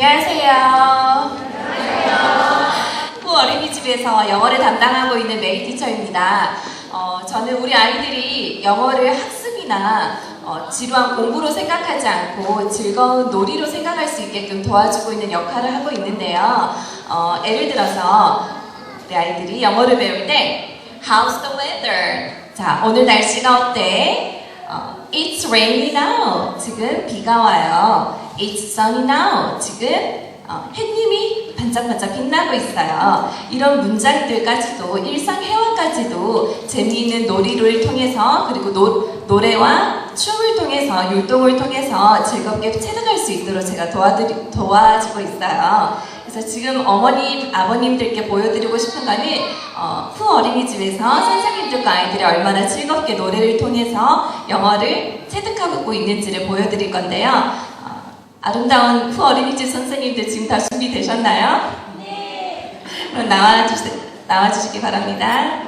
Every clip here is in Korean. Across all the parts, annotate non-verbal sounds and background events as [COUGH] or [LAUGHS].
안녕하세요. 후 어린이집에서 영어를 담당하고 있는 메이 티처입니다. 어, 저는 우리 아이들이 영어를 학습이나 어, 지루한 공부로 생각하지 않고 즐거운 놀이로 생각할 수 있게끔 도와주고 있는 역할을 하고 있는데요. 어, 예를 들어서 우리 아이들이 영어를 배울 때 How's the weather? 자, 오늘 날씨가 어때? 어, It's rainy now. 지금 비가 와요. It's sunny now. 지금 어, 햇님이 반짝반짝 빛나고 있어요. 이런 문장들까지도 일상 회화까지도 재미있는 놀이를 통해서 그리고 노, 노래와 춤을 통해서 율동을 통해서 즐겁게 체득할 수 있도록 제가 도와드리, 도와주고 있어요. 그래서 지금 어머님, 아버님들께 보여드리고 싶은 거는 어, 후 어린이집에서 선생님들과 아이들이 얼마나 즐겁게 노래를 통해서 영어를 체득하고 있는지를 보여드릴 건데요. 어, 아름다운 후 어린이집 선생님들 지금 다 준비되셨나요? 네. 그럼 나와주시, 나와주시기 바랍니다.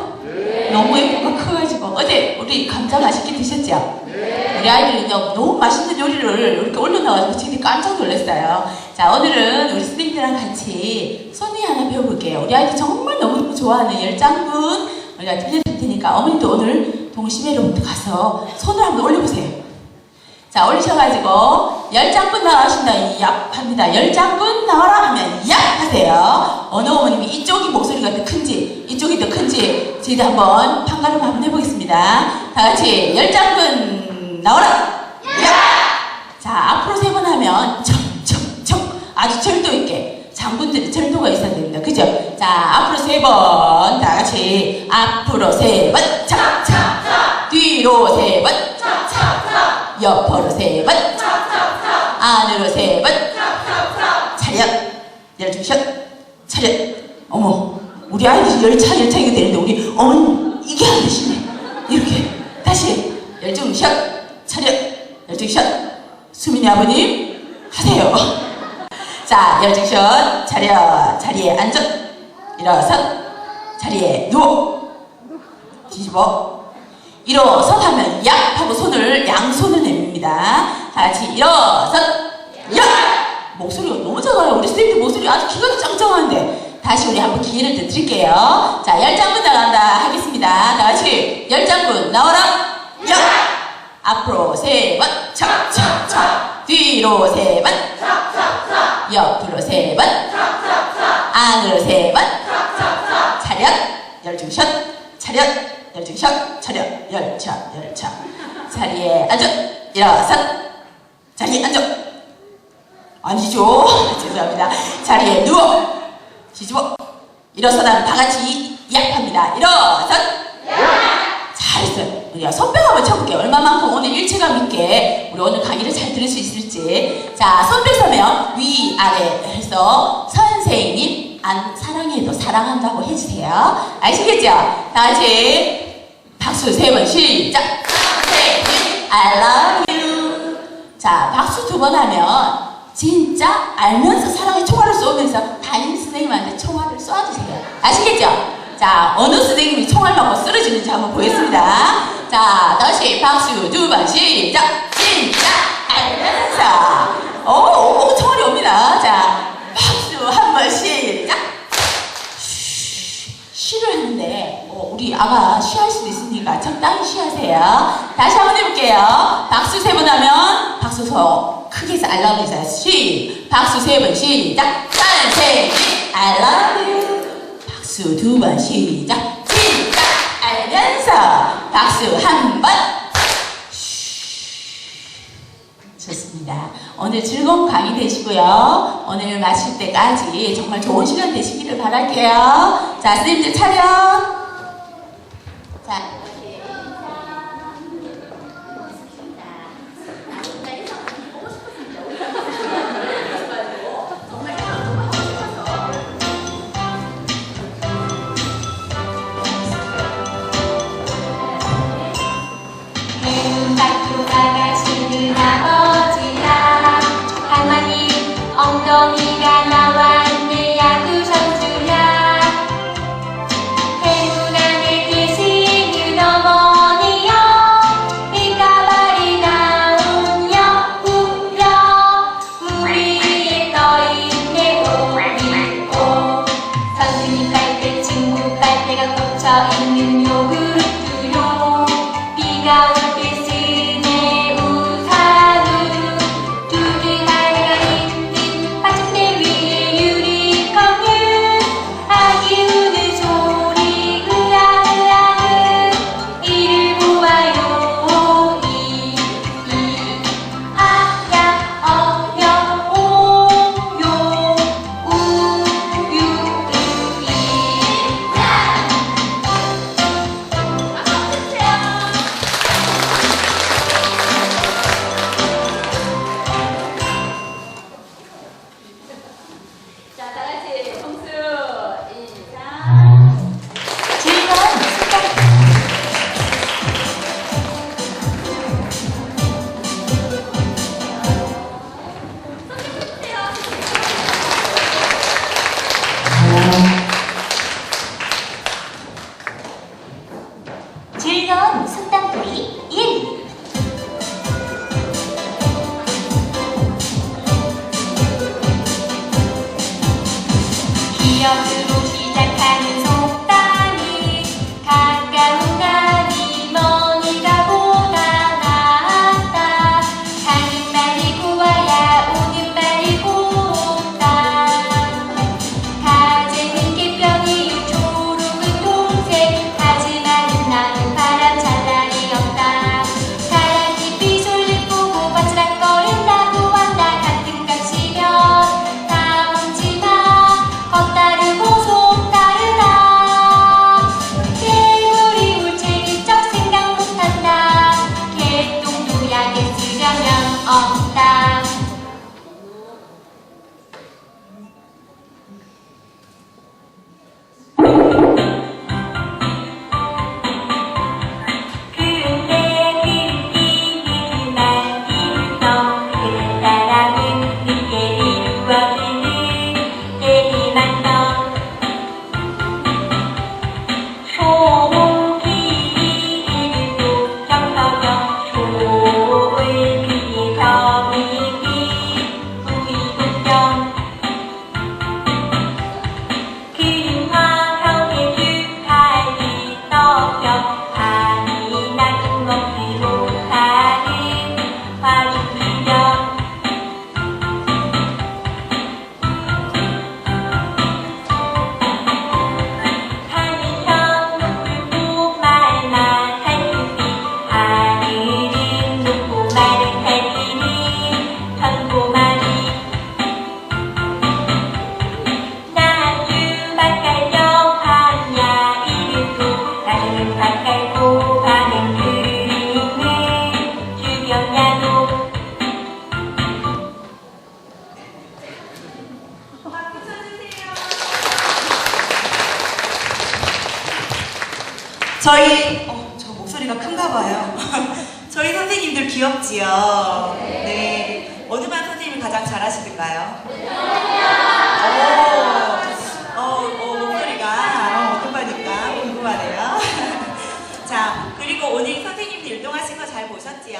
들리시는가요? 너무 예쁘고 커가지고 어제 우리 감자 맛있게 드셨죠? 우리 아이들이 너무, 맛있는 요리를 이렇게 올려놔가지고 진짜 깜짝 놀랐어요. 자 오늘은 우리 선생님들랑 같이 손이 하나 배워볼게요. 우리 아이들 정말 너무 좋아하는 열장분 우리가 들려드릴 테니까 어머니도 오늘 동심회로부터 가서 손을 한번 올려보세요. 자 올리셔가지고 열장분 나와신다 얍 합니다. 열장분 나와라 하면 얍 하세요. 어느 어머님이 이쪽이 목소리가 더 큰지 이쪽이 더 큰지 저희도 한번 판가름 한번 해보겠습니다. 다 같이 열장분 나와라 얍. 자 앞으로 세 번 하면 척 척 척 아주 절도 있게 장군들이 절도가 있어야 됩니다. 그죠? 자 앞으로 세 번 다 같이 앞으로 세 번 착 착 착 뒤로 세 번 옆으로 세 번, 안으로 세 번, 차렷, 열두 샷, 차렷. 어머, 우리 아이들이 열차 열차 이거 되는데 우리 어머니 이게 안 되시네. 이렇게. 다시 열두 샷, 차렷, 열두 샷. 수민이 아버님 하세요. 자, 열두 샷, 차렷, 자리에 앉아, 일어서, 자리에 누워, 뒤집어. 일어서 하면 얍 하고 손을 양손을 내밉니다. 다 같이 일어서 얍 목소리가 너무 작아요. 우리 선생님들 목소리 아주 기가 짱짱한데 다시 우리 한번 기회를 더 드릴게요. 자 열장분 나간다 하겠습니다. 다 같이 열장분 나와라 얍 앞으로 세 번, 척척척. 뒤로 세 번, 옆으로 세 번, 안으로 세 번. 차렷, 열중샷, 차렷, 열중샷, 차렷, 열차, 열차. 자리에 앉아, 일어서. 자리에 앉아. 아니죠. [LAUGHS] 죄송합니다. 자리에 누워. 뒤집어. 일어서다 다 같이 약합니다. 일어서. 잘했어요. 우리가 손뼉 한번 쳐볼게요. 얼마만큼 오늘 일체감 있게 우리 오늘 강의를 잘 들을 수 있을지. 자, 손뼉 서면 위, 아래 해서 선생님, 안 사랑해도 사랑한다고 해주세요. 아시겠죠? 다 같이 박수 세 번 시작. 선생님, I love you. 자, 박수 두 번 하면 진짜 알면서 사랑의 총알을 쏘면서 담임 선생님한테 총알을 쏴주세요. 아시겠죠? 자, 어느 선생님이 총알 맞고 쓰러지는지 한번 보겠습니다. 자, 다시 박수 두 번 시작. 진짜 알면서. 오, 오, 총알이 옵니다. 자, 박수 한번 시작. 쉬를 하는데 어, 우리 아가 쉬할 수도 있으니까 적당히 쉬하세요. 다시 한번 해볼게요. 박수 세 번 하면 박수 소 크게 해서 I love you 시 박수 세 번 시작. 선생님 I love you. 박수 두 번 시작. 진짜 알면서 박수 한 번. 좋습니다. 오늘 즐거운 강의 되시고요. 오늘 마칠 때까지 정말 좋은 시간 되시기를 바랄게요. 자, 선생님들 차렷. e a 저희 어, 저 목소리가 큰가 봐요. [LAUGHS] 저희 선생님들 귀엽지요. 네. 어느 반 선생님이 가장 잘하시던가요? 오, 어, 어, 목소리가 어, 어떤 반일까 궁금하네요. [LAUGHS] 자, 그리고 오늘 선생님들 율동하신 거 잘 보셨지요?